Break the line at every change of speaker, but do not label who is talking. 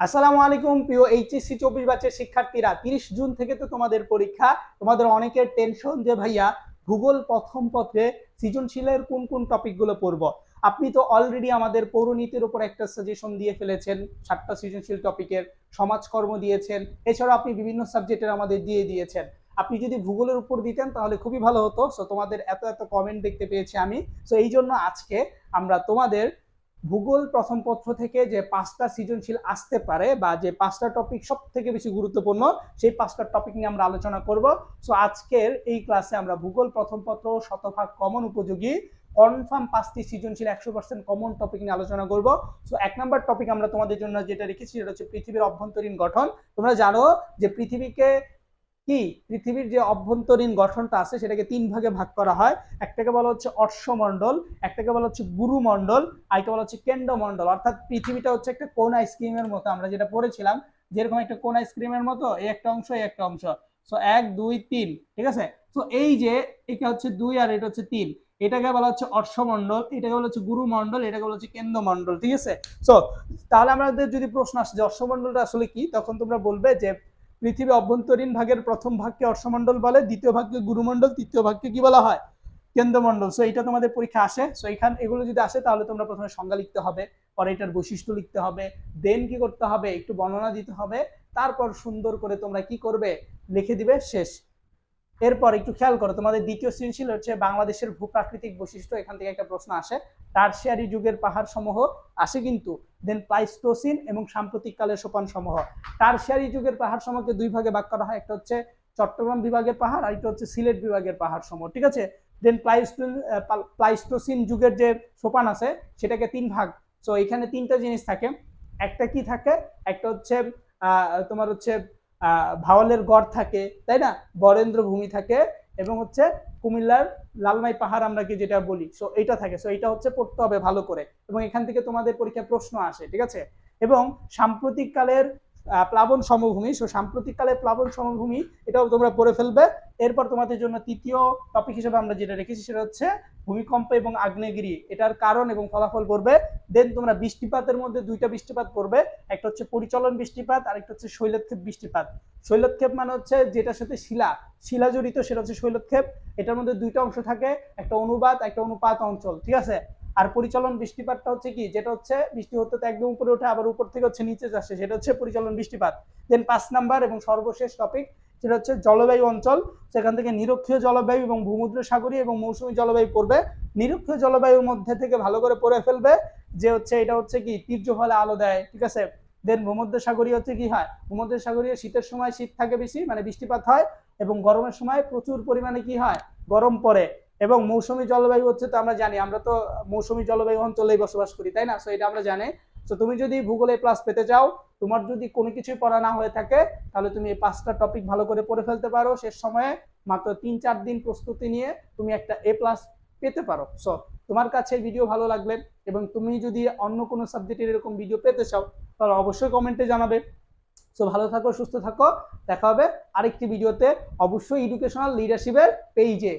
আসসালামু আলাইকুম প্রিয় এইচএসসি চব্বিশ ব্যাচের শিক্ষার্থীরা, তিরিশ জুন থেকে তো তোমাদের পরীক্ষা। তোমাদের অনেকের টেনশন যে ভাইয়া ভূগোল প্রথম পত্রে সৃজনশীলের কোন কোন টপিকগুলো পড়ব। আপনি তো অলরেডি আমাদের পৌরনীতির উপর একটা সাজেশন দিয়ে ফেলেছেন, সাতটা সৃজনশীল টপিকের সমাজকর্ম দিয়েছেন, এছাড়াও আপনি বিভিন্ন সাবজেক্টের আমাদের দিয়ে দিয়েছেন। আপনি যদি ভূগোলের উপর দিতেন তাহলে খুবই ভালো হতো। সো তোমাদের এত এত কমেন্ট দেখতে পেয়েছি আমি। সো এই জন্য আজকে আমরা তোমাদের ভূগোল প্রথম পত্র থেকে যে পাঁচটা সৃজনশীল আসতে পারে বা যে পাঁচটা টপিক সব থেকে বেশি গুরুত্বপূর্ণ, সেই পাঁচটা টপিক নিয়ে আমরা আলোচনা করব। সো আজকের এই ক্লাসে আমরা ভূগোল প্রথম পত্র, শতভাগ কমন উপযোগী কনফার্ম পাঁচটি সৃজনশীল একশো পার্সেন্ট কমন টপিক নিয়ে আলোচনা করব। সো এক নম্বর টপিক আমরা তোমাদের জন্য যেটা রেখেছি, সেটা হচ্ছে পৃথিবীর অভ্যন্তরীণ গঠন। তোমরা জানো যে পৃথিবীকে কি? পৃথিবীর যে অভ্যন্তরীণ গঠনটা আছে সেটাকে তিন ভাগে ভাগ করা হয়। একটাকে বলা হচ্ছে অর্শমণ্ডল, একটাকে বলা হচ্ছে গুরুমণ্ডল আরেকটা বলা হচ্ছে কেন্দ্রমণ্ডল। অর্থাৎ পৃথিবীটা হচ্ছে একটা কোন আইসক্রিমের মতো। আমরা যেটা পড়েছিলাম, যেরকম একটা কোন আইসক্রিমের মতো, এই একটা অংশ, এই একটা অংশ। সো এক, দুই, তিন, ঠিক আছে? তো এই যে এটা হচ্ছে দুই আর এটা হচ্ছে তিন। এটাকে বলা হচ্ছে অর্শমণ্ডল, এটাকে বলা হচ্ছে গুরুমণ্ডল, এটাকে বলা হচ্ছে কেন্দ্রমণ্ডল, ঠিক আছে? সো তাহলে আমাদের যদি প্রশ্ন আসে যে অর্শমণ্ডলটা আসলে কি, তখন তোমরা বলবে যে পৃথিবী অভ্যন্তরীণ ভাগের প্রথম ভাগকে অর্শমণ্ডল বলে, দ্বিতীয় ভাগকে গুরুমণ্ডল, তৃতীয় ভাগকে কি বলা হয়? কেন্দ্রমণ্ডল। সো এটা তোমাদের পরীক্ষা আসে। সো এখান এগুলো যদি আসে, তাহলে তোমরা প্রথমে সংজ্ঞা লিখতে হবে, পরে এটার বৈশিষ্ট্য লিখতে হবে দেন কি করতে হবে, একটু বর্ণনা দিতে হবে, তারপর সুন্দর করে তোমরা কি করবে, লিখে দিবে, শেষ। এরপর একটু খেয়াল করো, তোমাদের দ্বিতীয় সৃজনশীল হচ্ছে বাংলাদেশের ভূপ্রাকৃতিক বৈশিষ্ট্য, এখান থেকে একটা প্রশ্ন আসে। টার্সিয়ারি যুগের পাহাড় সমূহ আসে কিন্তু দেন প্লাইস্টোসিন এবং সাম্প্রতিক কালের সোপান সমূহ। টার্সিয়ারি যুগের পাহাড় সমূহকে দুই ভাগে ভাগ করা হয়, একটা হচ্ছে চট্টগ্রাম বিভাগের পাহাড় আর একটা হচ্ছে সিলেট বিভাগের পাহাড় সমূহ, ঠিক আছে? দেন প্লাইস্টোন প্লাইস্টোসিন যুগের যে সোপান আছে, সেটাকে তিন ভাগ। সো এখানে তিনটা জিনিস থাকে। একটা কি থাকে? একটা হচ্ছে তোমার হচ্ছে ভাওয়ালের গড় থাকে তাই না? বরেন্দ্র ভূমি থাকে এবং হচ্ছে কুমিল্লার লালমাই পাহাড় আমরা কি যেটা বলি সো এইটা থাকে সো এইটা হচ্ছে পড়তে হবে ভালো করে এবং এখান থেকে তোমাদের পরীক্ষায় প্রশ্ন আসে ঠিক আছে? এবং সাম্প্রতিক কালের আহ, প্লাবন সমভূমি সো সাম্প্রতিক কালের প্লাবন সমভূমি, এটাও তোমরা পড়ে ফেলবে। এরপর তোমাদের জন্য তৃতীয় টপিক হিসেবে আমরা যেটা রেখেছি সেটা হচ্ছে ভূমিকম্প এবং আগ্নেয়গিরি। এটার কারণ এবং ফলাফল পড়বে দেন তোমরা বৃষ্টিপাতের মধ্যে দুইটা বৃষ্টিপাত পড়বে একটা হচ্ছে পরিচলন বৃষ্টিপাত, আর একটা হচ্ছে শৈলক্ষেপ বৃষ্টিপাত। শৈলক্ষেপ মানে হচ্ছে যেটার সাথে শিলা শিলা জড়িত সেটা হচ্ছে শৈলক্ষেপ। এটার মধ্যে দুইটা অংশ থাকে, একটা অনুবাদ, একটা অনুপাত অঞ্চল, ঠিক আছে? আর পরিচালন বৃষ্টিপাতটা হচ্ছে কি? যেটা হচ্ছে বৃষ্টি হতে তো একদম উপরে ওঠে, আবার উপর থেকে হচ্ছে নিচে যাচ্ছে। সেটা হচ্ছে পরিচালন বৃষ্টিপাত। দেন পাঁচ নাম্বার এবং সর্বশেষ টপিক সেটা হচ্ছে জলবায়ু অঞ্চল। সেখান থেকে নিরক্ষীয় জলবায়ু এবং ভূমুদ্র সাগরী এবং মৌসুমী জলবায়ু পড়বে। নিরক্ষীয় জলবায়ুর মধ্যে থেকে ভালো করে পড়ে ফেলবে যে হচ্ছে এটা হচ্ছে কি? তীর্য ফলে আলো দেয়, ঠিক আছে? দেন ভূমধ্য সাগরী হচ্ছে কি হয়? ভূমধ্য সাগরীয় শীতের সময় শীত থাকে বেশি মানে বৃষ্টিপাত হয় এবং গরমের সময় প্রচুর পরিমাণে কি হয়? গরম পড়ে। এবং মৌসুমি জলবায়ু হচ্ছে তো আমরা জানি, আমরা তো মৌসুমি জলবায়ু অঞ্চলেই বসবাস করি, তাই না? সো এটা আমরা জানি। তো তুমি যদি ভূগোলে প্লাস পেতে চাও, তোমার যদি কোনো কিছুই পড়া না হয়ে থাকে, তাহলে তুমি এই পাঁচটা টপিক ভালো করে পড়ে ফেলতে পারো। শেষ সময়ে মাত্র তিন চার দিন প্রস্তুতি নিয়ে তুমি একটা এ প্লাস পেতে পারো। সো তোমার কাছে ভিডিও ভালো লাগলে এবং তুমি যদি অন্য কোনো সাবজেক্টের এরকম ভিডিও পেতে চাও, তাহলে অবশ্যই কমেন্টে জানাবে। সো ভালো থাকো, সুস্থ থাকো। দেখা হবে আরেকটি ভিডিওতে অবশ্যই এডুকেশনাল লিডারশিপের পেইজে